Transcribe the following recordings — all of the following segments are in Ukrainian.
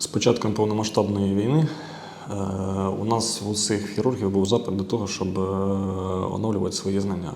З початком повномасштабної війни е, у нас у цих хірургів був запит до того, щоб е, оновлювати свої знання.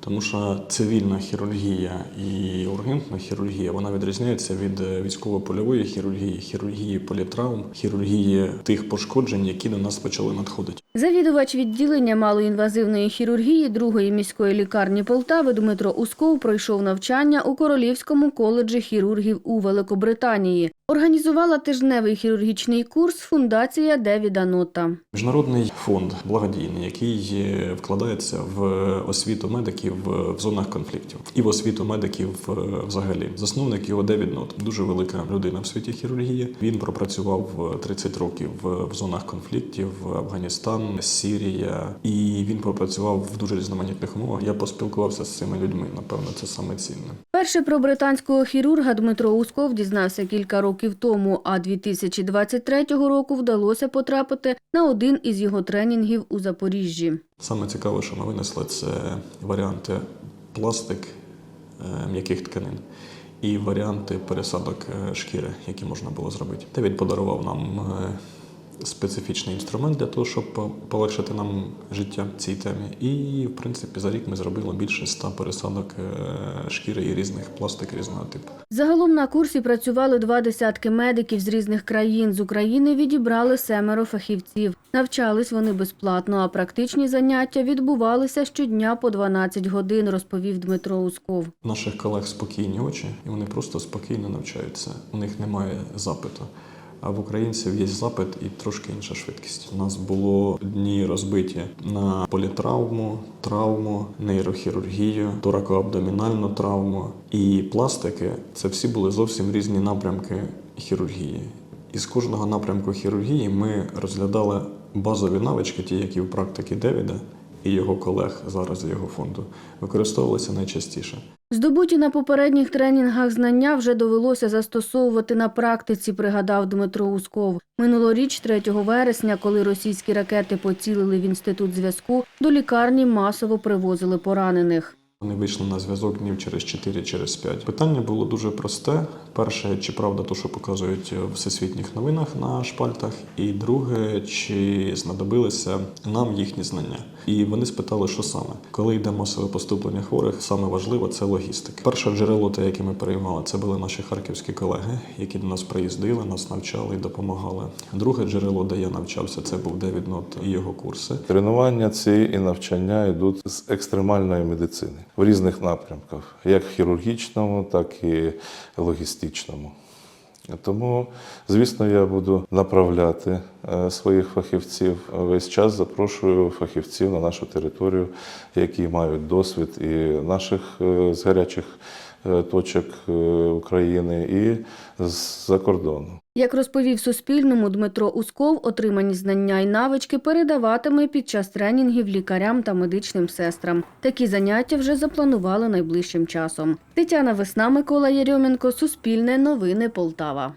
Тому що цивільна хірургія і ургентна хірургія вона відрізняється від е, військово-польової хірургії, хірургії політравм, хірургії тих пошкоджень, які до нас почали надходити. Завідувач відділення малоінвазивної хірургії другої міської лікарні Полтави Дмитро Усков пройшов навчання у Королівському коледжі хірургів у Великобританії. Організувала тижневий хірургічний курс фундація Девіда Нота. Міжнародний фонд благодійний, який е, вкладається в освіту медиків в зонах конфліктів і в освіту медиків е, взагалі. Засновник його Девід Нот, дуже велика людина в світі хірургії. Він пропрацював е, 30 років в в зонах конфліктів в Афганістан, Сірія, і він пропрацював в дуже різноманітних умовах. Я поспілкувався з цими людьми. Напевно, це саме цінне. Перше про британського хірурга Дмитро Усков дізнався кілька років тому, а 2023 року вдалося потрапити на один із його тренінгів у Запоріжжі. Саме цікаве, що ми винесли, це варіанти пластик е, м'яких тканин і варіанти пересадок е, шкіри, які можна було зробити. Девід подарував нам е, специфічний інструмент для того, щоб полегшити нам життя в цій темі. І, в принципі, за рік ми зробили більше ста пересадок е, шкіри і різних пластик різного типу. Загалом на курсі працювали два десятки медиків з різних країн. З України відібрали семеро фахівців. Навчались вони безплатно, а практичні заняття відбувалися щодня по 12 годин, розповів Дмитро Усков. Наших колег спокійні очі, і вони просто спокійно навчаються. У них немає запиту. А в українців є запит і трошки інша швидкість. У нас було дні розбиті на політравму, травму, нейрохірургію, торако-абдомінальну травму і пластики. Це всі були зовсім різні напрямки хірургії. І з кожного напрямку хірургії ми розглядали базові навички, ті, які в практиці Девіда і його колег зараз з його фонду використовувалися найчастіше. Здобуті на попередніх тренінгах знання вже довелося застосовувати на практиці, пригадав Дмитро Усков. Минулоріч, 3 вересня, коли російські ракети поцілили в інститут зв'язку, до лікарні масово привозили поранених. Вони вийшли на зв'язок днів через 4, через 5. Питання було дуже просте. Перше, чи правда то, що показують в всесвітніх новинах на шпальтах, і друге, чи знадобилися нам їхні знання. І вони спитали, що саме. Коли йде масове поступлення хворих, саме важливо це логістика. Перше джерело, те, яке ми приймали, це були наші харківські колеги, які до нас приїздили, нас навчали і допомагали. Друге джерело, де я навчався, це був Девід Нот і його курси. Тренування ці і навчання йдуть з екстремальної медицини в різних напрямках, як хірургічному, так і логістичному. Тому, звісно, я буду направляти е, своїх фахівців. Весь час запрошую фахівців на нашу територію, які мають досвід і наших е, з гарячих точок е, України, і з-за кордону. Як розповів Суспільному Дмитро Усков, отримані знання і навички передаватиме під час тренінгів лікарям та медичним сестрам. Такі заняття вже запланували найближчим часом. Тетяна Весна, Микола Єрьоменко, Суспільне, Новини Полтава.